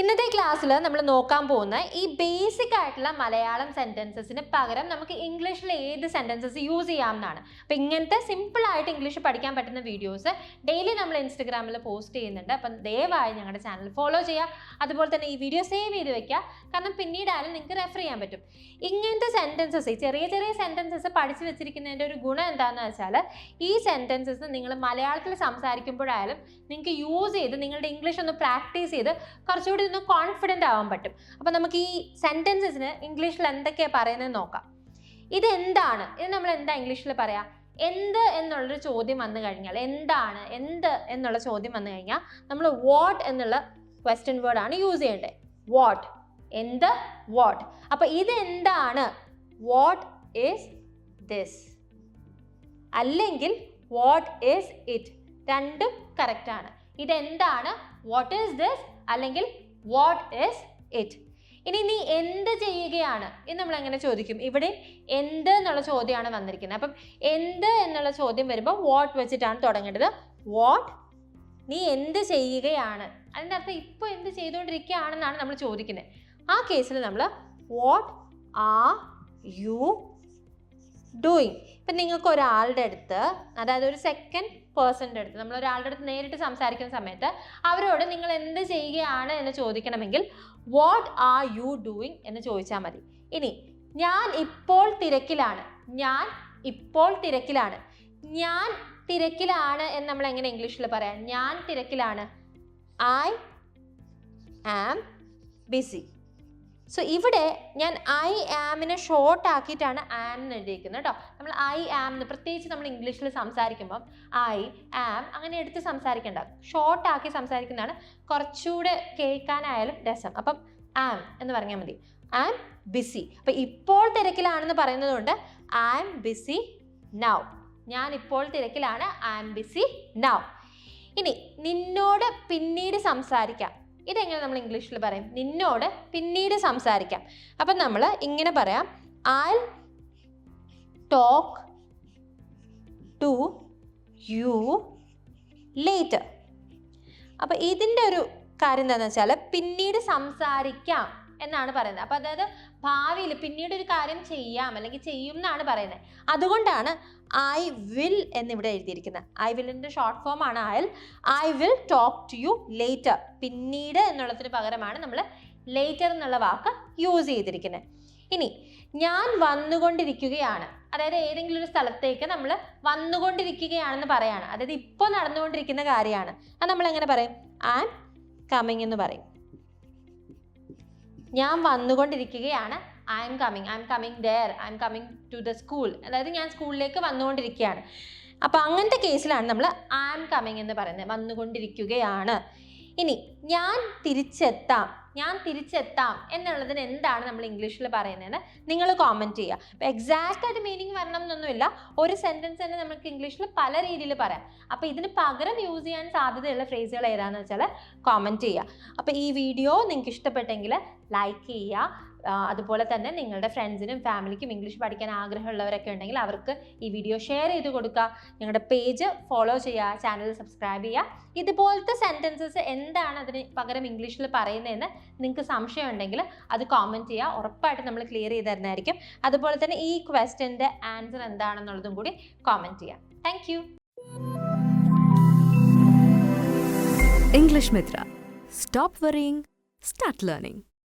ഇന്നത്തെ ക്ലാസ്സിൽ നമ്മൾ നോക്കാൻ പോകുന്ന ഈ ബേസിക് ആയിട്ടുള്ള മലയാളം സെന്റൻസസിന് പകരം നമുക്ക് ഇംഗ്ലീഷിൽ ഏത് സെന്റൻസസ് യൂസ് ചെയ്യാമെന്നാണ് അപ്പം ഇങ്ങനത്തെ സിമ്പിൾ ആയിട്ട് ഇംഗ്ലീഷ് പഠിക്കാൻ പറ്റുന്ന വീഡിയോസ് ഡെയിലി നമ്മൾ ഇൻസ്റ്റഗ്രാമിൽ പോസ്റ്റ് ചെയ്യുന്നുണ്ട്. അപ്പം ദയവായി ഞങ്ങളുടെ ചാനൽ ഫോളോ ചെയ്യുക. അതുപോലെ തന്നെ ഈ വീഡിയോ സേവ് ചെയ്ത് വെക്കുക. കാരണം പിന്നീടായാലും നിങ്ങൾക്ക് റെഫർ ചെയ്യാൻ പറ്റും. ഇങ്ങനത്തെ സെന്റൻസസ് ചെറിയ ചെറിയ സെന്റൻസസ് പഠിച്ചു വെച്ചിരിക്കുന്നതിന്റെ ഒരു ഗുണം എന്താണെന്ന് വെച്ചാൽ ഈ സെന്റൻസസ് നിങ്ങൾ മലയാളത്തിൽ സംസാരിക്കുമ്പോഴായാലും നിങ്ങൾക്ക് യൂസ് ചെയ്ത് നിങ്ങളുടെ ഇംഗ്ലീഷ് ഒന്ന് പ്രാക്ടീസ് ചെയ്ത് കുറച്ചുകൂടി ഒന്ന് കോൺഫിഡന്റ് ആവാൻ പറ്റും. അപ്പോൾ നമുക്ക് ഈ സെന്റൻസസിന് ഇംഗ്ലീഷിൽ എന്തൊക്കെയാണ് പറയുന്നത് നോക്കാം. ഇത് എന്താണ് ഇത് നമ്മൾ എന്താ ഇംഗ്ലീഷിൽ പറയാം? എന്ത് എന്നുള്ളൊരു ചോദ്യം വന്നു കഴിഞ്ഞാൽ എന്താണ് എന്ത് എന്നുള്ള ചോദ്യം വന്നു കഴിഞ്ഞാൽ നമ്മൾ വാട്ട് എന്നുള്ള ക്വസ്റ്റ്യൻ വേർഡാണ് യൂസ് ചെയ്യേണ്ടത്. വാട്ട് എന്ത്? വാട്ട് അപ്പോൾ ഇത് എന്താണ് വാട്ട് ഈസ് ദിസ് അല്ലെങ്കിൽ വാട്ട് ഈസ് ഇറ്റ് രണ്ടും കറക്റ്റ് ആണ്. ഇതെന്താണ്? വാട്ട് ഈസ് ദിസ് അല്ലെങ്കിൽ വാട്ട് ഇസ് ഇറ്റ് ഇനി നീ എന്ത് ചെയ്യുകയാണ്? എന്ന് നമ്മൾ എങ്ങനെ ചോദിക്കും? ഇവിടെ എന്ത് എന്നുള്ള ചോദ്യമാണ് വന്നിരിക്കുന്നത്. അപ്പം എന്ത് എന്നുള്ള ചോദ്യം വരുമ്പോൾ വാട്ട് വെച്ചിട്ടാണ് തുടങ്ങേണ്ടത്. വാട്ട് നീ എന്ത് ചെയ്യുകയാണ്? അതിന്റെ അർത്ഥം ഇപ്പോൾ എന്ത് ചെയ്തുകൊണ്ടിരിക്കുകയാണെന്നാണ് നമ്മൾ ചോദിക്കുന്നത്. ആ കേസിൽ നമ്മൾ വാട്ട് ആർ യു ഡൂയിങ് ഇപ്പം നിങ്ങൾക്ക് ഒരാളുടെ അടുത്ത് അതായത് ഒരു സെക്കൻഡ് പേഴ്സന്റെ അടുത്ത് നമ്മൾ ഒരാളുടെ അടുത്ത് നേരിട്ട് സംസാരിക്കുന്ന സമയത്ത് അവരോട് നിങ്ങൾ എന്ത് ചെയ്യുകയാണ് എന്ന് ചോദിക്കണമെങ്കിൽ വാട്ട് ആർ യു ഡൂയിങ് എന്ന് ചോദിച്ചാൽ മതി. ഇനി ഞാൻ ഇപ്പോൾ തിരക്കിലാണ്. ഞാൻ ഇപ്പോൾ തിരക്കിലാണ്. ഞാൻ തിരക്കിലാണ് എന്ന് നമ്മൾ എങ്ങനെ ഇംഗ്ലീഷിൽ പറയാം? ഞാൻ തിരക്കിലാണ്. ഐ ആം ബിസി സോ ഇവിടെ ഞാൻ ഐ ആമിനെ ഷോർട്ട് ആക്കിയിട്ടാണ് ആം എന്ന് എഴുതിയിരിക്കുന്നത് കേട്ടോ നമ്മൾ ഐ ആം എന്ന് പ്രത്യേകിച്ച് നമ്മൾ ഇംഗ്ലീഷിൽ സംസാരിക്കുമ്പം ഐ ആം അങ്ങനെ എടുത്ത് സംസാരിക്കേണ്ട. ഷോർട്ട് ആക്കി സംസാരിക്കുന്നതാണ്. കുറച്ചുകൂടെ കേൾക്കാനായാലും രസം. അപ്പം ആം എന്ന് പറഞ്ഞാൽ മതി. ആം ബിസി അപ്പം ഇപ്പോൾ തിരക്കിലാണെന്ന് പറയുന്നത് കൊണ്ട് ആം ബിസി നൗ ഞാൻ ഇപ്പോൾ തിരക്കിലാണ്. ആം ബിസി നൗ ഇനി നിന്നോട് പിന്നീട് സംസാരിക്കാം. ഇതെങ്ങനെ നമ്മൾ ഇംഗ്ലീഷിൽ പറയും? നിന്നോട് പിന്നീട് സംസാരിക്കാം. അപ്പം നമ്മൾ ഇങ്ങനെ പറയാം. I talk to you later അപ്പോൾ ഇതിന്റെ ഒരു കാര്യം എന്താണെന്ന് വെച്ചാൽ പിന്നീട് സംസാരിക്കാം. എന്നാണ് പറയുന്നത്. അപ്പോൾ അതായത് ഭാവിയിൽ പിന്നീട് ഒരു കാര്യം ചെയ്യാം അല്ലെങ്കിൽ ചെയ്യും എന്നാണ് പറയുന്നത്. അതുകൊണ്ടാണ് ഐ വിൽ എന്നിവിടെ എഴുതിയിരിക്കുന്നത്. ഐ വില്ലിന്റെ ഷോർട്ട് ഫോം ആണ് I I will talk to you later പിന്നീട് എന്നുള്ളതിന് പകരമാണ് നമ്മൾ ലേറ്റർ എന്നുള്ള വാക്ക് യൂസ് ചെയ്തിരിക്കുന്നത്. ഇനി ഞാൻ വന്നുകൊണ്ടിരിക്കുകയാണ്. അതായത് ഏതെങ്കിലും ഒരു സ്ഥലത്തേക്ക് നമ്മൾ വന്നുകൊണ്ടിരിക്കുകയാണെന്ന് പറയാണ്. അതായത് ഇപ്പോൾ നടന്നുകൊണ്ടിരിക്കുന്ന കാര്യമാണ്. അത് നമ്മൾ എങ്ങനെ പറയും? ഐ എം കമ്മിങ് എന്ന് പറയും. ഞാൻ വന്നുകൊണ്ടിരിക്കുകയാണ്. I'm coming I'm coming there I'm coming to the school അതായത് ഞാൻ സ്കൂളിലേക്ക് വന്നുകൊണ്ടിരിക്കുകയാണ്. അപ്പോൾ അങ്ങനത്തെ കേസിലാണ് നമ്മൾ ഐ എം കമ്മിങ് എന്ന് പറയുന്നത് വന്നുകൊണ്ടിരിക്കുകയാണ്. ഇനി ഞാൻ തിരിച്ചെത്താം. ഞാൻ തിരിച്ചെത്താം എന്നുള്ളതിന് എന്താണ് നമ്മൾ ഇംഗ്ലീഷിൽ പറയുന്നത് നിങ്ങൾ കോമന്റ് ചെയ്യുക. അപ്പോൾ എക്സാക്റ്റ് ആയിട്ട് മീനിങ് വരണം എന്നൊന്നുമില്ല. ഒരു സെന്റൻസ് തന്നെ നമുക്ക് ഇംഗ്ലീഷിൽ പല രീതിയിൽ പറയാം. അപ്പോൾ ഇതിന് പകരം യൂസ് ചെയ്യാൻ സാധ്യതയുള്ള ഫ്രേസുകൾ ഏതാണെന്ന് വെച്ചാൽ കോമന്റ് ചെയ്യുക. അപ്പോൾ ഈ വീഡിയോ നിങ്ങൾക്ക് ഇഷ്ടപ്പെട്ടെങ്കിൽ ലൈക്ക് ചെയ്യുക. അതുപോലെ തന്നെ നിങ്ങളുടെ ഫ്രണ്ട്സിനും ഫാമിലിക്കും ഇംഗ്ലീഷ് പഠിക്കാൻ ആഗ്രഹമുള്ളവരൊക്കെ ഉണ്ടെങ്കിൽ അവർക്ക് ഈ വീഡിയോ ഷെയർ ചെയ്ത് കൊടുക്കുക. ഞങ്ങളുടെ പേജ് ഫോളോ ചെയ്യുക. ചാനൽ സബ്സ്ക്രൈബ് ചെയ്യുക. ഇതുപോലത്തെ സെന്റൻസസ് എന്താണ് അതിന് പകരം ഇംഗ്ലീഷിൽ പറയുന്നതെന്ന് നിങ്ങൾക്ക് സംശയം ഉണ്ടെങ്കിൽ അത് കോമെന്റ് ചെയ്യുക. ഉറപ്പായിട്ട് നമ്മൾ ക്ലിയർ ചെയ്ത് തരുന്നതായിരിക്കും. അതുപോലെ തന്നെ ഈ ക്വസ്റ്റ്യന്റെ ആൻസർ എന്താണെന്നുള്ളതും കൂടി കോമെന്റ് ചെയ്യാം. Thank you English Mitra. Stop worrying, start learning.